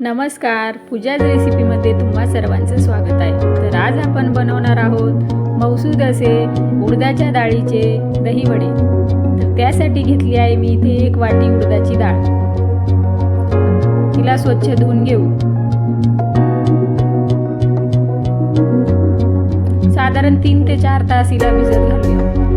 नमस्कार. पूजाज रेसिपीमध्ये तुम्हा सर्वांचं स्वागत आहे. तर आज आपण बनवणार आहोत मौसूद असे उडदाच्या डाळीचे दहीवडे. तर त्यासाठी घेतली आहे मी इथे एक वाटी उडदाची डाळ. तिला स्वच्छ धुवून घेऊ. साधारण तीन ते चार तास हिला भिजत घालूया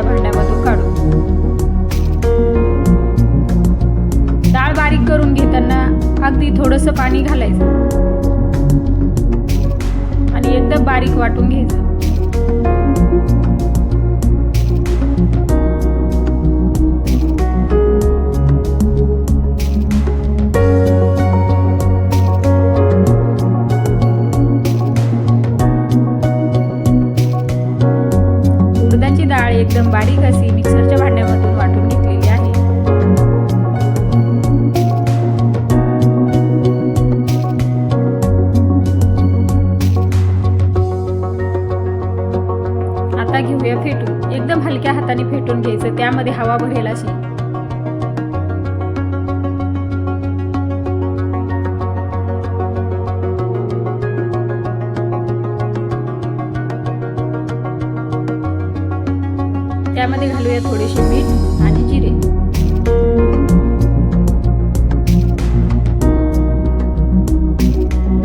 मिक्सरच्या भांड्यामधून काढून डाळ बारीक करून घेताना अगदी थोडंसं पाणी घालायचं. आणि एकदम बारीक वाटून घ्यायचं. बारीक अशी मिक्सरच्या भांड्यामधून वाटून घेतलेली आहे. आता घेऊया फेटून. एकदम हलक्या हाताने फेटून घ्यायचं त्यामध्ये हवा भरेल अशी. त्यामध्ये घालूया थोडेसे मीठ आणि जिरे.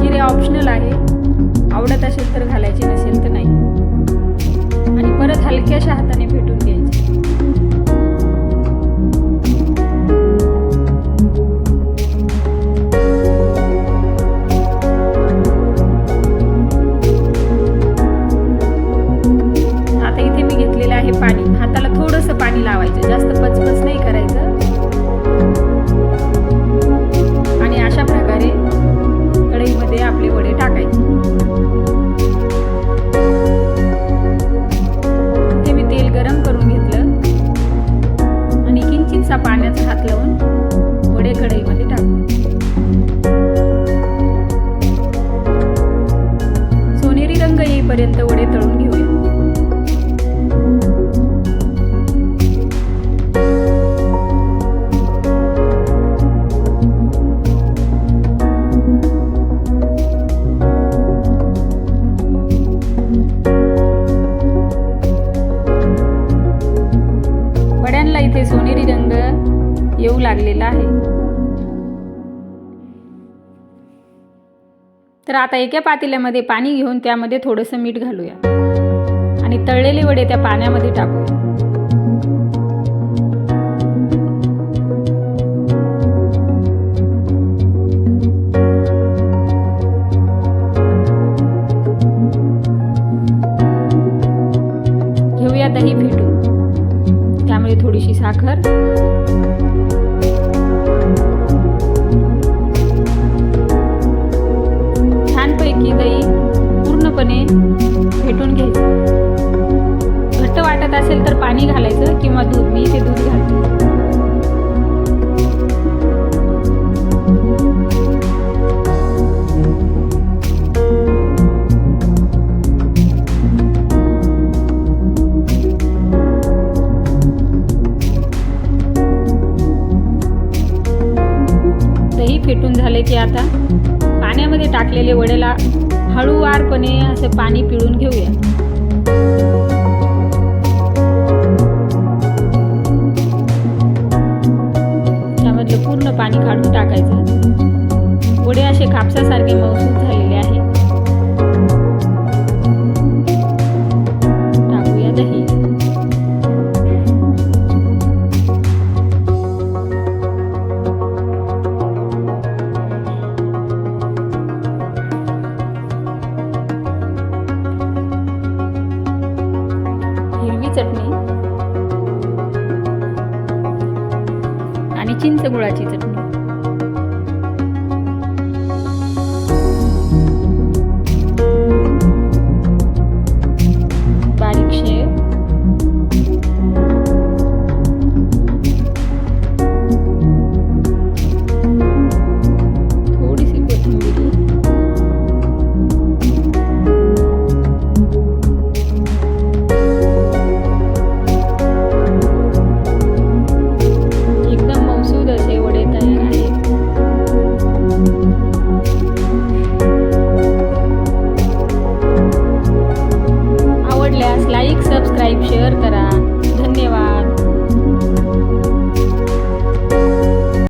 जिरे ऑप्शनल आहे. आवडत असेल तर घालायचे नसेल तर नाही. आणि परत हलक्याशा हाताने भेटू रंग वडे तळून घेऊया. वड्यांना इथे सोनेरी रंग येऊ लागलेला आहे. तर आता एका पातेल्यामध्ये पाणी घेऊन त्यामध्ये थोडंसं मीठ घालूया. आणि तळलेले वडे त्या पाण्यामध्ये टाकूया. घेऊया दही फेटून. त्यामध्ये थोडीशी साखर. छानपैकी दही पूर्णपणे फेटून घ्यायचं. घट्ट वाटत असेल तर पाणी घालायचं किंवा दूध. मी ते दूध घालते. दही फेटून झाले की आता पाण्यामध्ये टाकलेले वड्याला हळूवारपणे असे पाणी पिळून घेऊया. त्यामधलं पूर्ण पाणी काढून टाकायचं. वडे असे कापसासारखे मौसूद झाले. चटणी. आणि चिंच गुळाची चटणी.